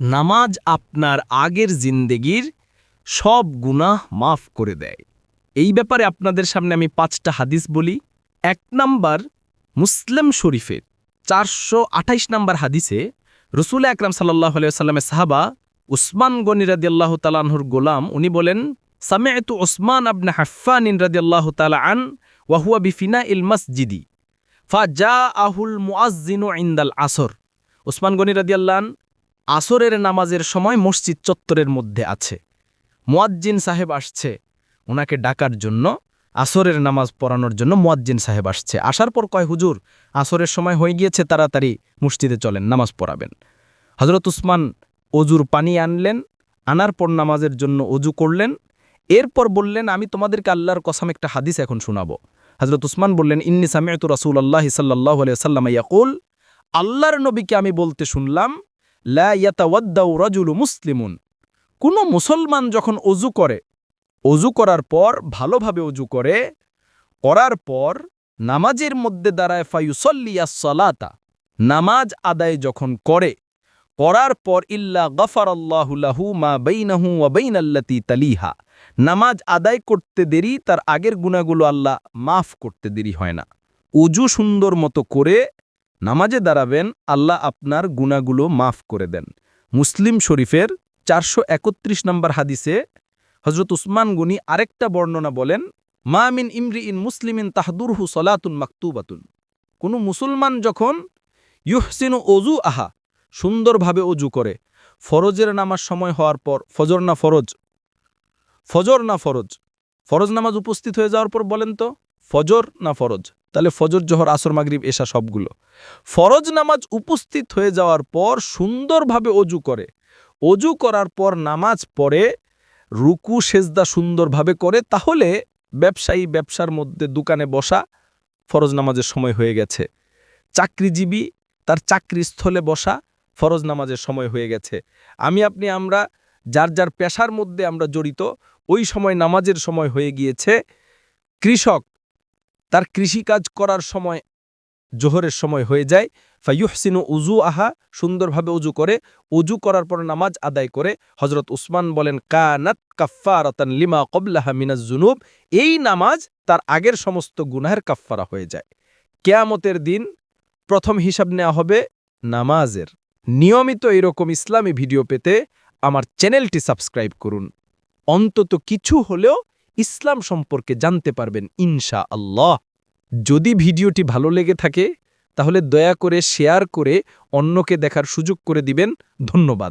নামাজ আপনার আগের জিন্দেগির সব গুনাহ মাফ করে দেয়। এই ব্যাপারে আপনাদের সামনে আমি পাঁচটা হাদিস বলি। এক নাম্বার মুসলিম শরীফের চারশো আঠাইশ নাম্বার হাদিসে রসুল আকরাম সাল্লাহ সাল্লামের সাহাবা উসমান গনি রাদি আল্লাহ তালাহুর গোলাম, উনি বলেন সামেতু ওসমান আবনা হাফানিন রাদি আল্লাহ তালা আন ওয়াহুয়া বিফিনা ইল মসজিদি ফা জা আহুল মুআজ্জিনু ইন্দাল আসর। ওসমান গনি রাদিয়াল্লান আসরের নামাজের সময় মসজিদ চত্বরের মধ্যে আছে। মোয়াজ্জিন সাহেব আসছে ওনাকে ডাকার জন্য, আসরের নামাজ পড়ানোর জন্য মোয়াজ্জিন সাহেব আসছে। আসার পর কয়, হুজুর, আসরের সময় হয়ে গিয়েছে, তাড়াতাড়ি মসজিদে চলেন, নামাজ পড়াবেন। হজরত উসমান অজুর পানি আনলেন, আনার পর নামাজের জন্য অজু করলেন। এরপর বললেন, আমি তোমাদেরকে আল্লাহর কসম একটা হাদিস এখন শোনাবো। হজরত উসমান বললেন, ইন্নি সামিয়তু রাসুল আল্লাহ সাল্লাহ সাল্লাম ইয়াকুল, আল্লাহর নবীকে আমি বলতে শুনলাম লা ইয়াতাওয়াদ্দাউ রাজুলু মুসলিমুন। কোনো মুসলমান যখন অজু করে, অজু করার পর ভালোভাবে অজু করে, করার পর নামাজের মধ্যে দাঁড়ায় ফায়ুসল্লিয়া সলাতা নামাজ আদায় যখন করে, করার পর ইল্লা গফার আল্লাহুলাহু মা বেইনাহু ওয়া বেইনাল্লাতি তালিহা, নামাজ আদায় করতে দেরি, তার আগের গুণাগুলো আল্লাহ মাফ করতে দেরি হয় না। উজু সুন্দর মতো করে নামাজে দাঁড়াবেন, আল্লাহ আপনার গুণাগুলো মাফ করে দেন। মুসলিম শরীফের চারশো একত্রিশ নম্বর হাদিসে হজরত উসমান গুনি আরেকটা বর্ণনা বলেন, মা মিন ইমরি ইন মুসলিমিন তাহদুরহু সলাতুন মাকতুবাতুন। কোনো মুসলমান যখন ইউহসিনু অজু আহা, সুন্দরভাবে অজু করে, ফরজের নামাজ সময় হওয়ার পর, ফজর না ফরজ? ফজর না ফরজ? ফরজ নামাজ উপস্থিত হয়ে যাওয়ার পর বলেন তো, ফজর না ফরজ? তাহলে ফজর, জহর, আসর, মাগরিব এসা সবগুলো। ফরজ নামাজ উপস্থিত হয়ে যাওয়ার পর সুন্দরভাবে অজু করে। অজু করার পর নামাজ পড়ে, রুকু, সেজদা সুন্দরভাবে করে, তাহলে ব্যবসায়ী ব্যবসার মধ্যে দোকানে বসা ফরজ নামাজের সময় হয়ে গেছে। চাকরিজীবী তার চাকরিস্থলে বসা ফরজ নামাজের সময় হয়ে গেছে। আমি, আপনি, আমরা, যার যার পেশার মধ্যে আমরা জড়িত, ওই সময় নামাজের সময় হয়ে গিয়েছে। কৃষক তার কৃষিকাজ করার সময়, জোহরের সময় হয়ে যায়। ফাইয়ুহসিনু উজু আহা সুন্দরভাবে উজু করে। উজু করার পর নামাজ আদায় করে। হজরত উসমান বলেন, কানাত কাফারাতান লিমা কবলাহা মিনাজ জুনুব এই নামাজ তার আগের সমস্ত গুনাহের কাফফারা হয়ে যায়। কেয়ামতের দিন প্রথম হিসাব নেওয়া হবে নামাজের। নিয়মিত এরকম ইসলামী ভিডিও পেতে আমার চ্যানেলটি সাবস্ক্রাইব করুন। অন্তত কিছু হলেও ইসলাম সম্পর্কে জানতে পারবেন ইনশা আল্লাহ যদি ভিডিওটি ভালো লেগে থাকে, তাহলে দয়া করে শেয়ার করে অন্যকে দেখার সুযোগ করে দিবেন। ধন্যবাদ।